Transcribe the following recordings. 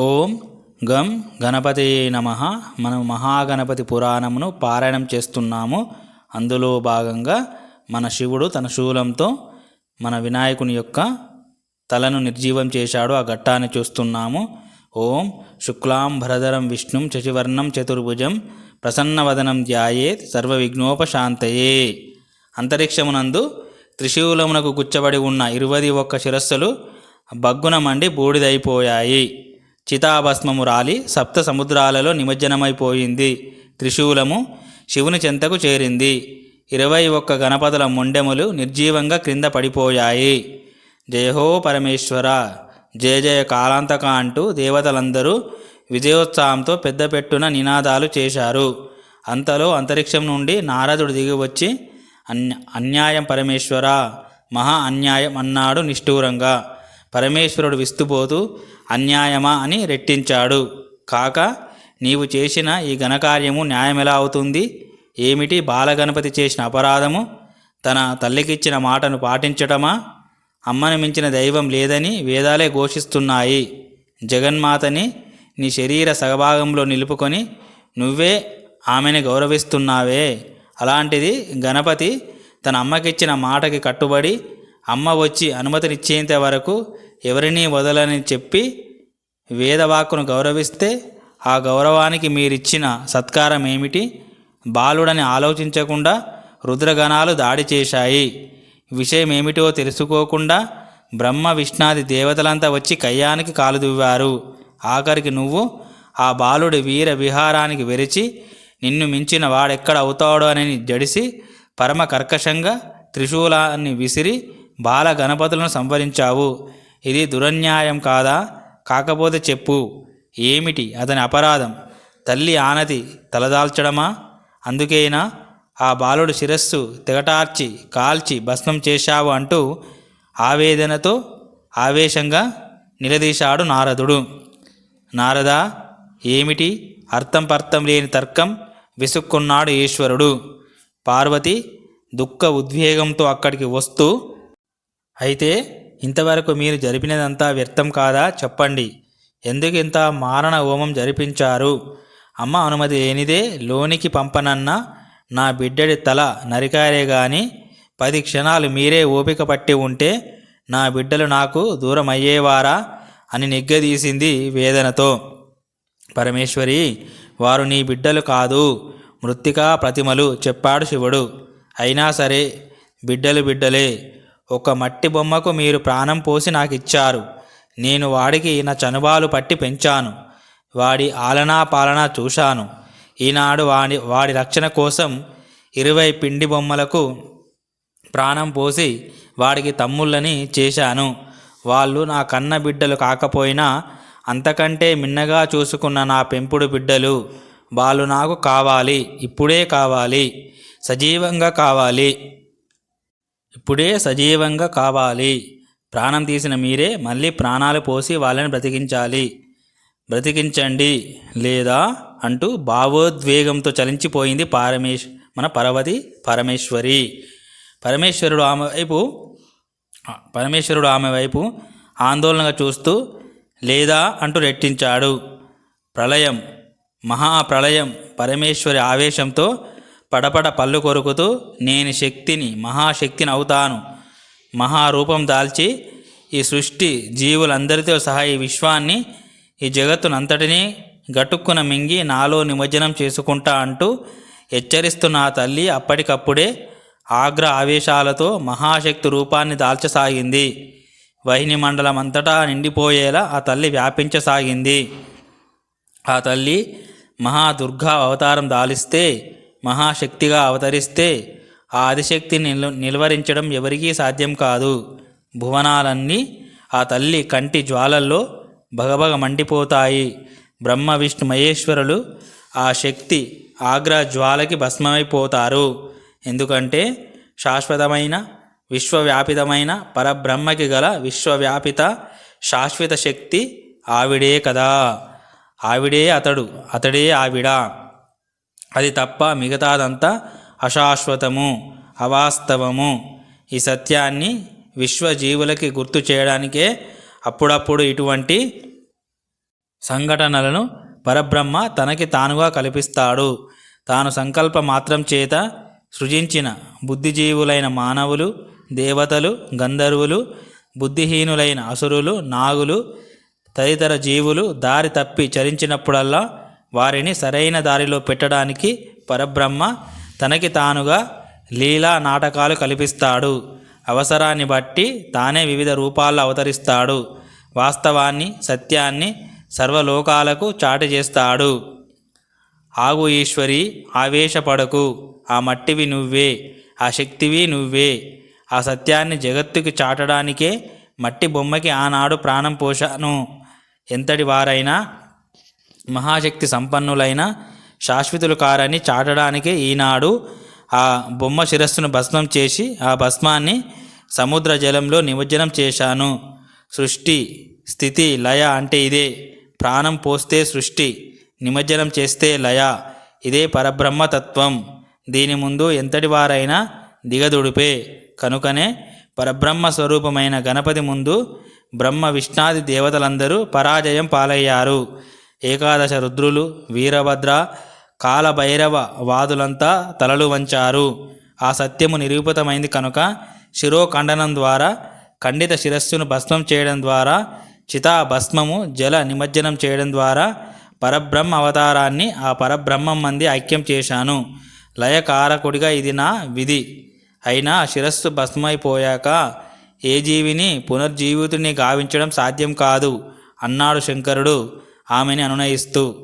ఓం గం గణపతి నమ. మనం మహాగణపతి పురాణమును పారాయణం చేస్తున్నాము. అందులో భాగంగా మన శివుడు తన శూలంతో మన వినాయకుని యొక్క తలను నిర్జీవం చేశాడు. ఆ ఘట్టాన్ని చూస్తున్నాము. ఓం శుక్లాం భరధరం విష్ణుం శశివర్ణం చతుర్భుజం ప్రసన్నవదనం ధ్యాయేత్ సర్వ విఘ్నోపశాంతయే అంతరిక్షమునందు త్రిశూలమునకు గుచ్చబడి ఉన్న ఇరువది ఒక్క శిరస్సులు బగ్గున మండి బూడిదైపోయాయి. చితాభస్మము రాలి సప్త సముద్రాలలో నిమజ్జనమైపోయింది. త్రిశూలము శివుని చెంతకు చేరింది. ఇరవై ఒక్క గణపతుల మొండెములు నిర్జీవంగా క్రింద పడిపోయాయి. జయహో పరమేశ్వర! జయ జయ కాలాంతక అంటూ దేవతలందరూ విజయోత్సాహంతో పెద్దపెట్టున నినాదాలు చేశారు. అంతలో అంతరిక్షం నుండి నారదుడు దిగివచ్చి అన్య అన్యాయం పరమేశ్వర! మహా అన్యాయం అన్నాడు నిష్ఠూరంగా. పరమేశ్వరుడు విస్తుపోతూ అన్యాయమా అని రెట్టించాడు. కాక నీవు చేసిన ఈ ఘనకార్యము న్యాయమెలా అవుతుంది? ఏమిటి బాలగణపతి చేసిన అపరాధము? తన తల్లికిచ్చిన మాటను పాటించటమా? అమ్మను మించిన దైవం లేదని వేదాలే ఘోషిస్తున్నాయి. జగన్మాతని నీ శరీర సగభాగంలో నిలుపుకొని నువ్వే ఆమెని గౌరవిస్తున్నావే. అలాంటిది గణపతి తన అమ్మకిచ్చిన మాటకి కట్టుబడి అమ్మ వచ్చి అనుమతినిచ్చేంత వరకు ఎవరినీ వదలని చెప్పి వేదవాక్కును గౌరవిస్తే ఆ గౌరవానికి మీరిచ్చిన సత్కారం ఏమిటి? బాలుడని ఆలోచించకుండా రుద్రగణాలు దాడి చేశాయి. విషయం ఏమిటో తెలుసుకోకుండా బ్రహ్మ విష్ణాది దేవతలంతా వచ్చి కయ్యానికి కాలు దువ్వారు. ఆఖరికి నువ్వు ఆ బాలుడి వీర విహారానికి వెరిచి నిన్ను మించిన వాడెక్కడ అవుతాడో అని జడిసి పరమ కర్కశంగా త్రిశూలాన్ని విసిరి బాల గణపతులను సంవరించావు ఇది దురన్యాయం కాదా? కాకపోతే చెప్పు. ఏమిటి అతని అపరాధం? తల్లి ఆనతి తలదాల్చడమా? అందుకేనా? ఆ బాలుడు శిరస్సు తెగటార్చి కాల్చి భస్మం చేశావు అంటూ ఆవేదనతో ఆవేశంగా నిలదీశాడు నారదుడు. నారదా ఏమిటి? అర్థం పర్థం లేని తర్కం విసుక్కున్నాడు ఈశ్వరుడు. పార్వతి దుఃఖ ఉద్వేగంతో అక్కడికి వస్తూ అయితే ఇంతవరకు మీరు జరిపినదంతా వ్యర్థం కాదా చెప్పండి. ఎందుకు ఇంత మారణ హోమం జరిపించారు? అమ్మ అనుమతి లేనిదే లోనికి పంపనన్న నా బిడ్డడి తల నరికారే గాని పది క్షణాలు మీరే ఓపిక పట్టి ఉంటే నా బిడ్డలు నాకు దూరం అయ్యేవారా అని నిగ్గదీసింది వేదనతో. పరమేశ్వరి వారు నీ బిడ్డలు కాదు మృత్తికా ప్రతిమలు చెప్పాడు శివుడు. అయినా సరే బిడ్డలు బిడ్డలే. ఒక మట్టి బొమ్మకు మీరు ప్రాణం పోసి నాకు ఇచ్చారు నేను వాడికి నా చనుబాలు పట్టి పెంచాను. వాడి ఆలనా పాలనా చూశాను. ఈనాడు వాడి వాడి రక్షణ కోసం ఇరవై పిండి బొమ్మలకు ప్రాణం పోసి వాడికి తమ్ముళ్ళని చేశాను. వాళ్ళు నా కన్న బిడ్డలు కాకపోయినా అంతకంటే మిన్నగా చూసుకున్న నా పెంపుడు బిడ్డలు వాళ్ళు నాకు కావాలి. ఇప్పుడే కావాలి. సజీవంగా కావాలి. ఇప్పుడే సజీవంగా కావాలి. ప్రాణం తీసిన మీరే మళ్ళీ ప్రాణాలు పోసి వాళ్ళని బ్రతికించాలి. బ్రతికించండి లేదా అంటూ భావోద్వేగంతో చలించిపోయింది పారమేశ్ మన పర్వతి పరమేశ్వరి. పరమేశ్వరుడు ఆమె వైపు పరమేశ్వరుడు ఆమె వైపు ఆందోళనగా చూస్తూ లేదా అంటూ రెట్టించాడు. ప్రళయం మహాప్రళయం పరమేశ్వరి ఆవేశంతో పడపడ పళ్ళు కొరుకుతూ నేను శక్తిని మహాశక్తిని అవుతాను. మహారూపం దాల్చి ఈ సృష్టి జీవులందరితో సహా ఈ విశ్వాన్ని ఈ జగత్తునంతటినీ గటుక్కున మింగి నాలో నిమజ్జనం చేసుకుంటా అంటూ హెచ్చరిస్తున్న ఆ తల్లి అప్పటికప్పుడే ఆగ్ర ఆవేశాలతో మహాశక్తి రూపాన్ని దాల్చసాగింది. వహిని మండలం అంతటా నిండిపోయేలా ఆ తల్లి వ్యాపించసాగింది. ఆ తల్లి మహాదుర్గా అవతారం దాలిస్తే మహాశక్తిగా అవతరిస్తే ఆ ఆదిశక్తిని నిల్ నిలువరించడం ఎవరికీ సాధ్యం కాదు. భువనాలన్నీ ఆ తల్లి కంటి జ్వాలల్లో భగభగ మండిపోతాయి. బ్రహ్మ విష్ణు మహేశ్వరులు ఆ శక్తి ఆగ్రా జ్వాలకి భస్మమైపోతారు. ఎందుకంటే శాశ్వతమైన విశ్వవ్యాపితమైన పరబ్రహ్మకి గల విశ్వవ్యాపిత శాశ్వత శక్తి ఆవిడే కదా. ఆవిడే అతడు అతడే ఆవిడ. అది తప్ప మిగతాదంతా అశాశ్వతము అవాస్తవము. ఈ సత్యాన్ని విశ్వజీవులకి గుర్తు చేయడానికే అప్పుడప్పుడు ఇటువంటి సంఘటనలను పరబ్రహ్మ తనకి తానుగా కల్పిస్తాడు. తాను సంకల్ప మాత్రం చేత సృజించిన బుద్ధిజీవులైన మానవులు దేవతలు గంధర్వులు బుద్ధిహీనులైన అసురులు నాగులు తదితర జీవులు దారి తప్పి చరించినప్పుడల్లా వారిని సరైన దారిలో పెట్టడానికి పరబ్రహ్మ తనకి తానుగా లీలా నాటకాలు కల్పిస్తాడు. అవసరాన్ని బట్టి తానే వివిధ రూపాల్లో అవతరిస్తాడు. వాస్తవాన్ని సత్యాన్ని సర్వలోకాలకు చాటి చేస్తాడు. ఆగు ఈశ్వరి ఆవేశపడకు. ఆ మట్టివి నువ్వే ఆ శక్తివి నువ్వే. ఆ సత్యాన్ని జగత్తుకి చాటడానికే మట్టి బొమ్మకి ఆనాడు ప్రాణం పోశాను. ఎంతటి వారైనా మహాశక్తి సంపన్నులైన శాశ్వతులు కారని చాటడానికి ఈనాడు ఆ బొమ్మ శిరస్సును భస్మం చేసి ఆ భస్మాన్ని సముద్ర జలంలో నిమజ్జనం చేశాను. సృష్టి స్థితి లయ అంటే ఇదే. ప్రాణం పోస్తే సృష్టి నిమజ్జనం చేస్తే లయ. ఇదే పరబ్రహ్మ తత్వం దీని ముందు ఎంతటి వారైనా దిగదుడిపే. కనుకనే పరబ్రహ్మ స్వరూపమైన గణపతి ముందు బ్రహ్మ విష్ణాది దేవతలందరూ పరాజయం పాలయ్యారు. ఏకాదశ రుద్రులు వీరభద్ర కాలభైరవ వాదులంతా తలలు వంచారు. ఆ సత్యము నిరూపితమైంది కనుక శిరోఖండనం ద్వారా ఖండిత శిరస్సును భస్మం చేయడం ద్వారా చితాభస్మము జల నిమజ్జనం చేయడం ద్వారా పరబ్రహ్మ అవతారాన్ని ఆ పరబ్రహ్మం మంది ఐక్యం చేశాను. లయకారకుడిగా ఇది నా విధి. అయినా శిరస్సు భస్మైపోయాక ఏ జీవిని పునర్జీవితుని గావించడం సాధ్యం కాదు అన్నాడు శంకరుడు. ఆమెని అనునయిస్తూ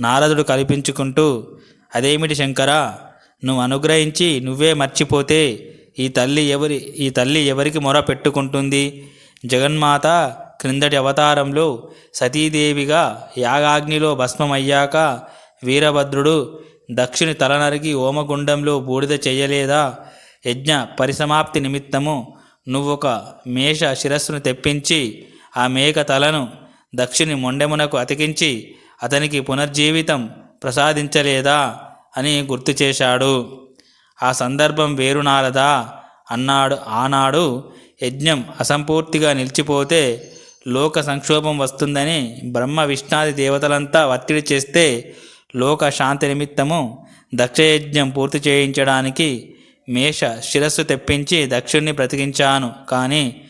నారదుడు కల్పించుకుంటూ అదేమిటి శంకరా నువ్వు అనుగ్రహించి నువ్వే మర్చిపోతే ఈ తల్లి ఎవరి ఈ తల్లి ఎవరికి మొర పెట్టుకుంటుంది? జగన్మాత క్రిందటి అవతారంలో సతీదేవిగా యాగాగ్నిలో భస్మమయ్యాక వీరభద్రుడు దక్షిణి తలనరికి ఓమగుండంలో బూడిద చేయలేదా? యజ్ఞ పరిసమాప్తి నిమిత్తము నువ్వొక మేష శిరస్సును తెప్పించి ఆ మేక తలను దక్షిణి మొండెమునకు అతికించి అతనికి పునర్జీవితం ప్రసాదించలేదా అని గుర్తు చేశాడు. ఆ సందర్భం వేరునారదా అన్నాడు. ఆనాడు యజ్ఞం అసంపూర్తిగా నిలిచిపోతే లోక సంక్షోభం వస్తుందని బ్రహ్మ విష్ణాది దేవతలంతా ఒత్తిడి చేస్తే లోక శాంతి నిమిత్తము దక్షయజ్ఞం పూర్తి చేయించడానికి మేష శిరస్సు తెప్పించి దక్షుణ్ణి బ్రతికించాను. కానీ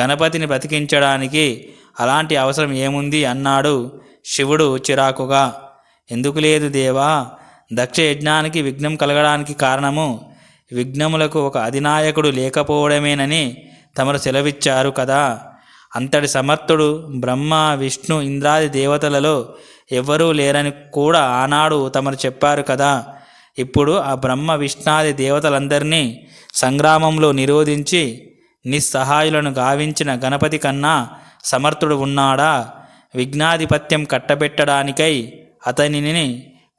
గణపతిని బ్రతికించడానికి అలాంటి అవసరం ఏముంది? అన్నాడు శివుడు చిరాకుగా. ఎందుకు లేదు దేవా? దక్ష యజ్ఞానికి విఘ్నం కలగడానికి కారణము విఘ్నములకు ఒక అధినాయకుడు లేకపోవడమేనని తమరు సెలవిచ్చారు కదా. అంతటి సమర్థుడు బ్రహ్మ విష్ణు ఇంద్రాది దేవతలలో ఎవ్వరూ లేరని కూడా ఆనాడు తమరు చెప్పారు కదా. ఇప్పుడు ఆ బ్రహ్మ విష్ణాది దేవతలందరినీ సంగ్రామంలో నిరోధించి నిస్సహాయులను గావించిన గణపతి కన్నా సమర్థుడు ఉన్నాడా? విఘ్నాధిపత్యం కట్టబెట్టడానికై అతనిని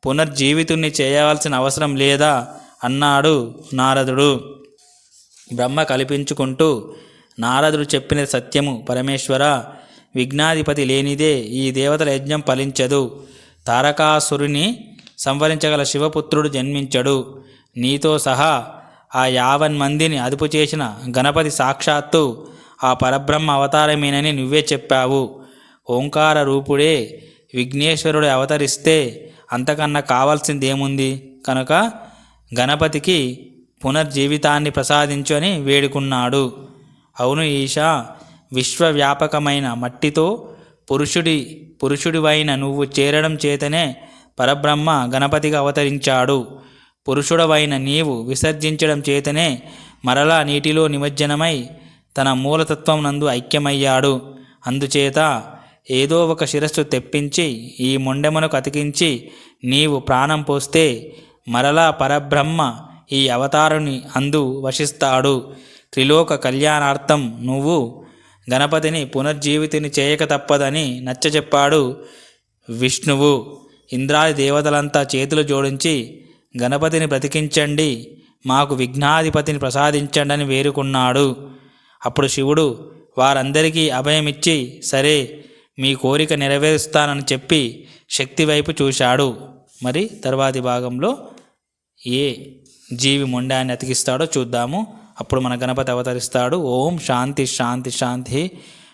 పునర్జీవితుణ్ణి చేయవలసిన అవసరం లేదా? అన్నాడు నారదుడు. బ్రహ్మ కల్పించుకుంటూ నారదుడు చెప్పిన సత్యము పరమేశ్వర! విఘ్నాధిపతి లేనిదే ఈ దేవతల యజ్ఞం ఫలించదు. తారకాసురుని సంవరించగల శివపుత్రుడు జన్మించడు. నీతో సహా ఆ యావన్ మందిని అదుపు చేసిన గణపతి సాక్షాత్తు ఆ పరబ్రహ్మ అవతారమేనని నువ్వే చెప్పావు. ఓంకార రూపుడే విఘ్నేశ్వరుడు అవతరిస్తే అంతకన్నా కావాల్సింది ఏముంది కనుక గణపతికి పునర్జీవితాన్ని ప్రసాదించు అని వేడుకున్నాడు. అవును ఈశా విశ్వవ్యాపకమైన మట్టితో పురుషుడి పురుషుడివైన నువ్వు చేరడం చేతనే పరబ్రహ్మ గణపతిగా అవతరించాడు. పురుషుడవైన నీవు విసర్జించడం చేతనే మరలా నీటిలో నిమజ్జనమై తన మూలతత్వం నందు ఐక్యమయ్యాడు. అందుచేత ఏదో ఒక శిరస్సు తెప్పించి ఈ మొండెమునకు అతికించి నీవు ప్రాణం పోస్తే మరలా పరబ్రహ్మ ఈ అవతారుని అందు వశిస్తాడు. త్రిలోక కళ్యాణార్థం నువ్వు గణపతిని పునర్జీవితిని చేయక తప్పదని నచ్చజెప్పాడు విష్ణువు. ఇంద్రాది దేవతలంతా చేతులు జోడించి గణపతిని బ్రతికించండి మాకు విఘ్నాధిపతిని ప్రసాదించండి అని వేరుకున్నాడు. అప్పుడు శివుడు వారందరికీ అభయమిచ్చి సరే మీ కోరిక నెరవేరుస్తానని చెప్పి శక్తి వైపు చూశాడు. మరి తర్వాతి భాగంలో ఏ జీవి మొండాన్ని అతికిస్తాడో చూద్దాము. అప్పుడు మన గణపతి అవతరిస్తాడు. ఓం శాంతి శాంతి శాంతి.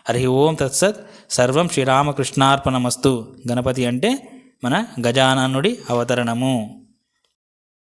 హరి ఓం తత్సత్. సర్వం శ్రీరామకృష్ణార్పణమస్తు. గణపతి అంటే మన గజాననుడి అవతరణము.